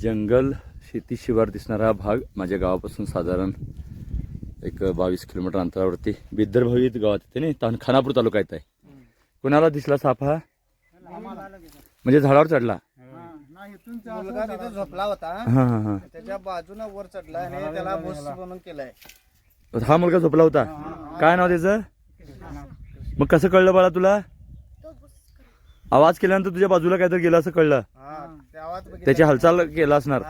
जंगल शेती शिवार दिसणारा हा भाग माझ्या गावापासून साधारण एक बावीस किलोमीटर अंतरावरती बिद्दर भवित गावात येते नाही तान खानापूर तालुका येत आहे. कुणाला दिसला साप हा? म्हणजे झाडावर चढला? मुलगा तिथे झोपला होता. हां हां हां. त्याच्या बाजूने वर चढला आणि त्याला भुस बनवून केलाय. हा मुलगा झोपला होता काय नाव त्याचं? मग कसं कळलं बाळा तुला? आवाज केल्यानंतर तुझ्या बाजूला काहीतरी गेलं असं कळलं. हा त्याची हालचाल केला असणार.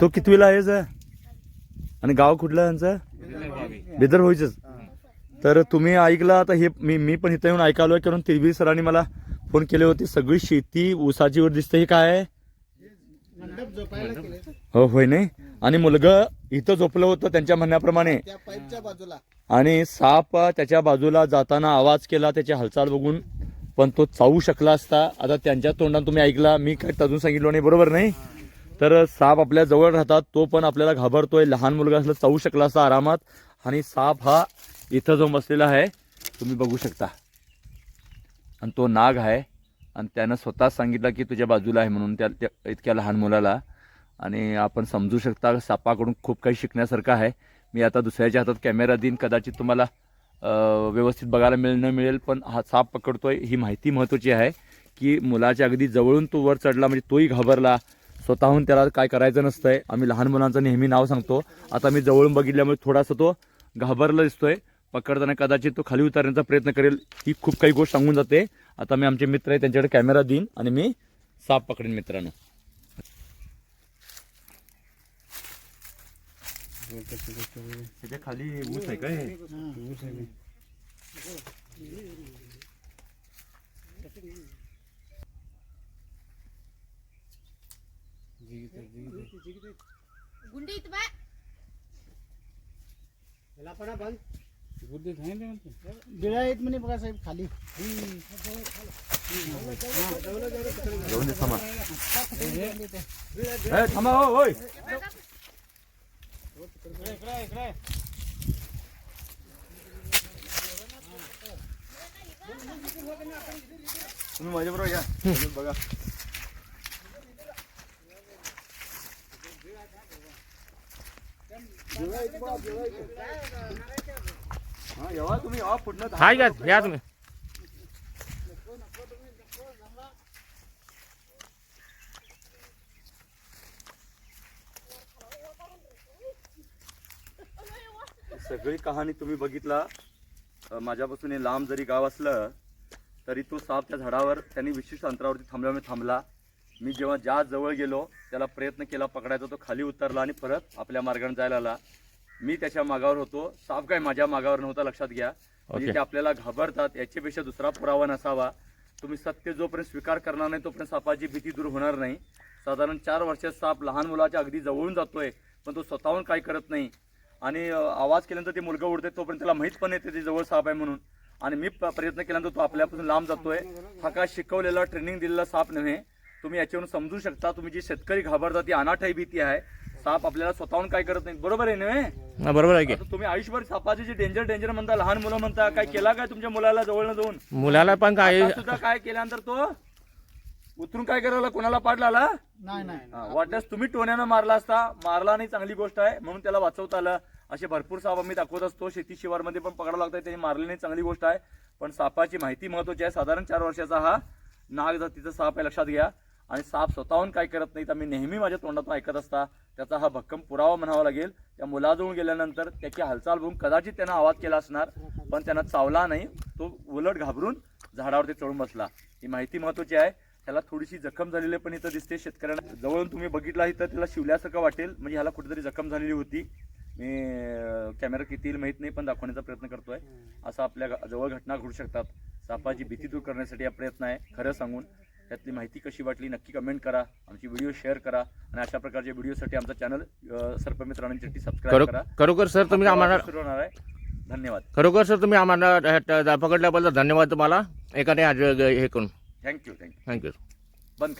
तो कितवीला आहेस आणि गाव कुठलं यांचं? बिदर व्हायचंच तर तुम्ही ऐकलं आता हे मी मी पण इथं येऊन ऐकालोय कारण तिरवी सरांनी मला फोन केले होते. सगळी शेती ऊसाची वर दिसते हे काय आहे? हो होय नाही? आणि मुलगा इथं झोपलं होतं त्यांच्या म्हणण्याप्रमाणे. आणि साप त्याच्या बाजूला जाताना आवाज केला त्याची हालचाल बघून. पण तो चावू शकला असता. आता त्यांच्या तोंडात तुम्ही ऐकला मी काय अजून सांगितलो नाही बरोबर नाही? तर साप आपल्या जवळ राहतात तो पण आपल्याला घाबरतोय. लहान मुलगा असला चावू शकला असता आरामात. आणि साप हा इथं जो बसलेला आहे. तुम्ही बघू शकता. आणि तो नाग आहे. आणि त्यानं स्वतः सांगितलं की तुझ्या बाजूला आहे म्हणून त्या त्या- इतक्या लहान मुलाला. आणि आपण समजू शकता सापाकडून खूप काही शिकण्यासारखं आहे. मी आता दुसऱ्याच्या हातात कॅमेरा देईन. कदाचित तुम्हाला व्यवस्थित बघायला मिळेल न मिळेल पण हा साप पकडतो आहे ही माहिती महत्त्वाची आहे की मुलाच्या अगदी जवळून तो वर चढला म्हणजे तोही घाबरला. स्वतःहून त्याला काय करायचं नसतं आहे आम्ही लहान मुलांचं नेहमी नाव सांगतो. आता मी जवळून बघितल्यामुळे थोडासा तो घाबरला दिसतोय. पकडताना कदाचित तो खाली उतरण्याचा प्रयत्न करेल ही खूप काही गोष्ट सांगून जाते. आता मी आमचे मित्र आहे त्यांच्याकडे कॅमेरा देईन आणि मी साप पकडेन मित्रांनो. तिथे खाली ऊस आहे काय गुंडी इथं बा बिळा येत म्हणे बघा साहेब खाली जाऊन दे थांबा ए, थांबा तुम्ही माझ्या बरोबर या. तुम्ही बघा. हा येवा तुम्ही. येवा पुढनं हाय का? या तुम्ही. सगळी कहाणी तुम्ही बघितला. माझ्यापासून हे लांब जरी गाव असलं तरी तो साप त्या झाडावर त्यांनी विशिष्ट अंतरावरती थांबल्यामुळे थांबला. मी जेव्हा ज्या जवळ गेलो त्याला प्रयत्न केला पकडायचा तो खाली उतरला आणि परत आपल्या मार्गाने जायला आला मी त्याच्या मागावर होतो. साप काय माझ्या मागावर नव्हता लक्षात घ्या. म्हणजे. ते आपल्याला घाबरतात याच्यापेक्षा दुसरा पुरावा नसावा. तुम्ही सत्य जोपर्यंत स्वीकार करणार नाही तोपर्यंत सापाची भीती दूर होणार नाही. साधारण चार वर्षात साप लहान मुलाच्या अगदी जवळून जातोय पण तो स्वतःहून काय करत नाही. आणि आवाज केल्यानंतर ते मुलगा उडते तोपर्यंत त्याला माहीत पण येते ते जवळ साप आहे म्हणून. आणि मी प्रयत्न केल्यानंतर तो आपल्यापासून लांब जातोय. हा काय शिकवलेला ट्रेनिंग दिलेला साप नव्हे. तुम्ही याच्यावरून समजू शकता तुम्ही जी शेतकरी घाबरता ती अनाठाई भीती आहे. साप आपल्याला स्वतःहून काय करत नाही. बरोबर आहे नव्हे? बरोबर आहे की. तुम्ही आयुष्यभर सापाचे जे डेंजर डेंजर म्हणता लहान मुलं म्हणता काय केला काय तुमच्या मुलाला जवळ जाऊन? मुलाला पण काय सुद्धा काय केल्यानंतर तो उतरून काय करायला? कोणाला पाडला आला? नाही नाही. वाटल्यास तुम्ही टोण्यानं मारला असता. मारला नाही चांगली गोष्ट आहे म्हणून त्याला वाचवता आलं. असे भरपूर साप आम्ही दाखवत असतो. शेती शिवारमध्ये पण पकडावं लागतं त्यांनी मारले नाही चांगली गोष्ट आहे. पण सापाची माहिती महत्वाची आहे. साधारण चार वर्षाचा हा नाग जातीचा साप आहे. लक्षात घ्या. आणि साप स्वतःहून काय करत नाहीत. आम्ही नेहमी माझ्या तोंडातून ऐकत असता. त्याचा हा भक्कम पुरावा म्हणावा लागेल. त्या मुलाजवळ गेल्यानंतर त्याची हालचाल बघून कदाचित त्यानं आवाज केला असणार पण त्यांना चावला नाही. तो उलट घाबरून झाडावरती चढून बसला. ही माहिती महत्वाची आहे. त्याला थोडीशी जखम झालेली पण इथं दिसते शेतकऱ्यांना जवळून तुम्ही बघितला इथं त्याला शिवल्यासारखं वाटेल. म्हणजे ह्याला कुठेतरी जखम झालेली होती. मी कॅमेरा किती येईल माहीत नाही पण दाखवण्याचा प्रयत्न करतोय. असं आपल्या जवळ घटना घडू शकतात. सापाची भीती दूर करण्यासाठी हा प्रयत्न आहे खरं सांगून. त्यातली माहिती कशी वाटली नक्की कमेंट करा. आमची व्हिडिओ शेअर करा. आणि अशा प्रकारच्या व्हिडिओसाठी आमचा चॅनल सर्पमित्रांसाठी सबस्क्राईब खरो करा. खरोखर सर तुम्ही आम्हाला सुरू होणार आहे. धन्यवाद. खरोखर सर तुम्ही आम्हाला पकडल्याबद्दल धन्यवाद तुम्हाला. एखाद्या हे करून. थँक्यू थँक्यू थँक्यू बंद करा